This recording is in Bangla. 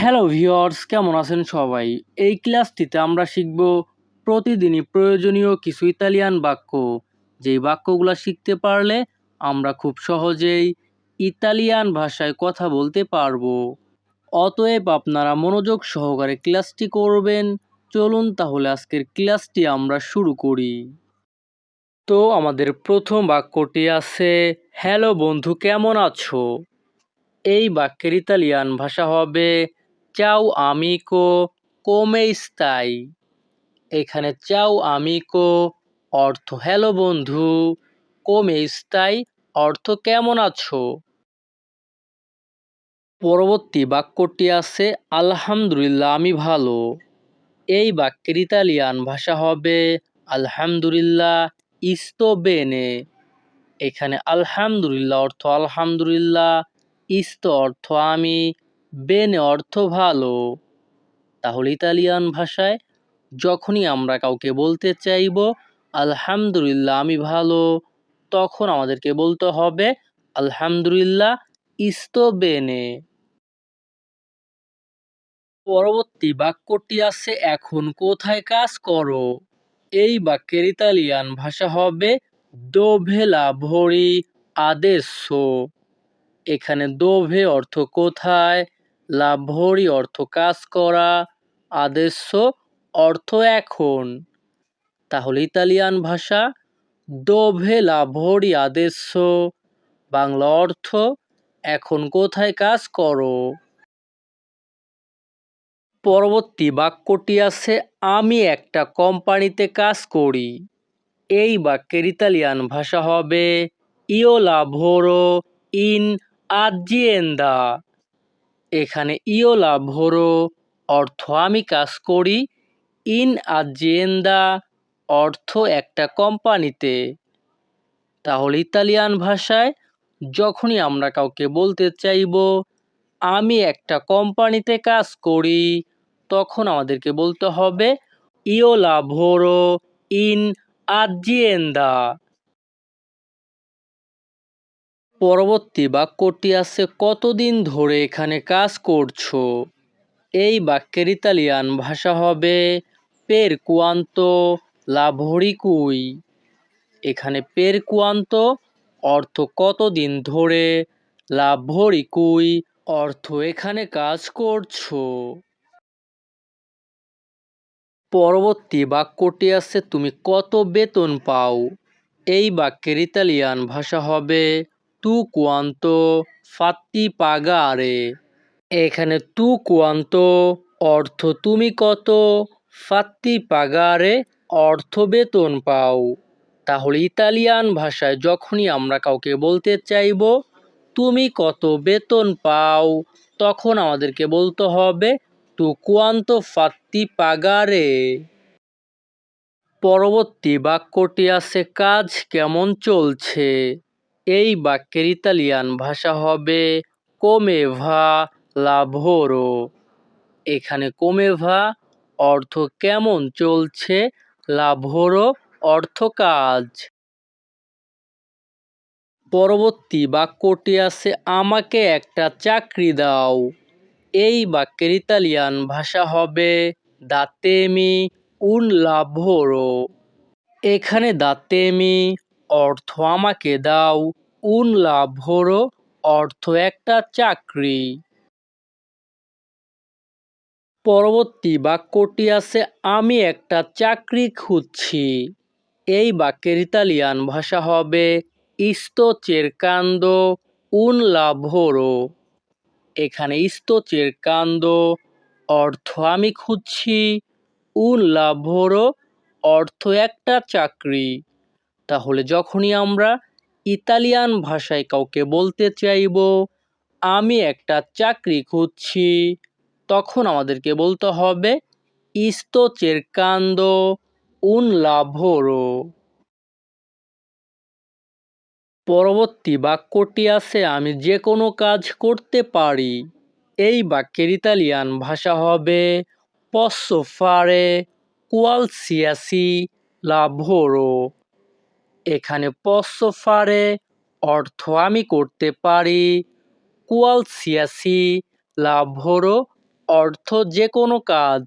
হ্যালো ভিউয়ার্স কেমন আছেন সবাই? এই ক্লাসটিতে আমরা শিখব প্রতিদিনই প্রয়োজনীয় কিছু ইতালিয়ান বাক্য। যেই বাক্যগুলো শিখতে পারলে আমরা খুব সহজেই ইতালিয়ান ভাষায় কথা বলতে পারব। অতএব আপনারা মনোযোগ সহকারে ক্লাসটি করবেন। চলুন তাহলে আজকের ক্লাসটি আমরা শুরু করি। তো আমাদের প্রথম বাক্যটি আছে হ্যালো বন্ধু, কেমন আছো? এই বাক্যের ইতালিয়ান ভাষা হবে চাও আমিকো কোমে স্তাই এখানে চাও আমিকো, অর্থ হ্যালো বন্ধু কোমে স্তাই অর্থ কেমন আছো? পরবর্তী বাক্যটি আছে, আলহামদুলিল্লাহ, আমি ভালো। এই বাক্যের ইতালিয়ান ভাষা হবে, আলহামদুলিল্লাহ, ইস্তো বেনে। এখানে আলহামদুলিল্লাহ অর্থ আলহামদুলিল্লাহ ইস্তো অর্থ আমি। বেনে অর্থ ভালো, তাহলে ইতালিয়ান ভাষায় যখনই আমরা কাউকে বলতে চাইব, আলহামদুলিল্লাহ, আমি ভালো তখন আমাদেরকে বলতে হবে, আলহামদুলিল্লাহ, ইস্তো বেনে পরবর্তী বাক্যটি আছে, এখন কোথায় কাজ করো এই বাক্যের ইতালিয়ান ভাষা হবে দোভেলা ভরি আদেশ এখানে দোভে অর্থ কোথায়? লাভরি অর্থ কাজ করা আদেশ অর্থ এখন। তাহলে ইতালিয়ান ভাষা, দোভে লাভরি আদেশ বাংলা অর্থ, এখন কোথায় কাজ করো? পরবর্তী বাক্যটি আছে, আমি একটা কোম্পানিতে কাজ করি। এই বাক্যের ইতালিয়ান ভাষা হবে, ইও লাভোরো ইন আজিয়েন্দা এখানে ইও লাভোরো অর্থ আমি কাজ করি, ইন আজিয়েন্দা অর্থ একটা কোম্পানিতে। তাহলে ইতালিয়ান ভাষায় যখনই আমরা কাউকে বলতে চাইব, আমি একটা কোম্পানিতে কাজ করি, তখন আমাদেরকে বলতে হবে ইও লাভোরো ইন আজিয়েন্দা পরবর্তী বাক্যটি আছে, কতদিন ধরে এখানে কাজ করছ? এই বাক্যের ইতালিয়ান ভাষা হবে পের কুয়ান্ত লাভরি কুই এখানে পের কুয়ান্ত অর্থ, কতদিন ধরে? লাভরি কুই অর্থ, এখানে কাজ করছ। পরবর্তী বাক্যটি আছে, তুমি কত বেতন পাও? এই বাক্যের ইতালিয়ান ভাষা হবে তু কুয়ান্ত ফাত্তি পাগারে। এখানে তু কুয়ান্ত, অর্থ তুমি কত? ফাত্তি পাগারে অর্থ বেতন পাও। তাহলে ইতালিয়ান ভাষায় যখনই আমরা কাউকে বলতে চাইব, তুমি কত বেতন পাও? তখন আমাদেরকে বলতে হবে, তু কুয়ান্ত ফাত্তি পাগারে। পরবর্তী বাক্যটি আছে, কাজ কেমন চলছে? এই বাক্যের ইতালিয়ান ভাষা হবে কোমেভা লাভোরো এখানে কোমেভা অর্থ কেমন চলছে লাভোরো অর্থ কাজ। পরবর্তী বাক্যটি আছে, আমাকে একটা চাকরি দাও। এই বাক্যের ইতালিয়ান ভাষা হবে দাতেমি উন লাভোরো এখানে দাতেমি অর্থ আমাকে দাও উন লাভোরো অর্থ একটা চাকরি। পরবর্তী বাক্যটি আছে, আমি একটা চাকরি খুঁজছি। এই বাক্যের ইতালিয়ান ভাষা হবে ইস্তো চেরকান্দো উন লাভোরো এখানে ইস্তো চেরকান্দো অর্থ আমি খুঁজছি উন লাভোরো অর্থ একটা চাকরি। তাহলে যখনই আমরা ইতালিয়ান ভাষায় কাউকে বলতে চাইব, আমি একটা চাকরি খুঁজছি, তখন আমাদেরকে বলতে হবে, ইস্তো চেরকান্দো উন লাভোরো। পরবর্তী বাক্যটি আছে, আমি যে কোনো কাজ করতে পারি। এই বাক্যের ইতালিয়ান ভাষা হবে পসো ফারে কোয়ালসিয়াসি লাভোরো এখানে পসফারে অর্থ আমি করতে পারি। কুয়ালসিয়াসি লাভরও অর্থ যে কোনো কাজ।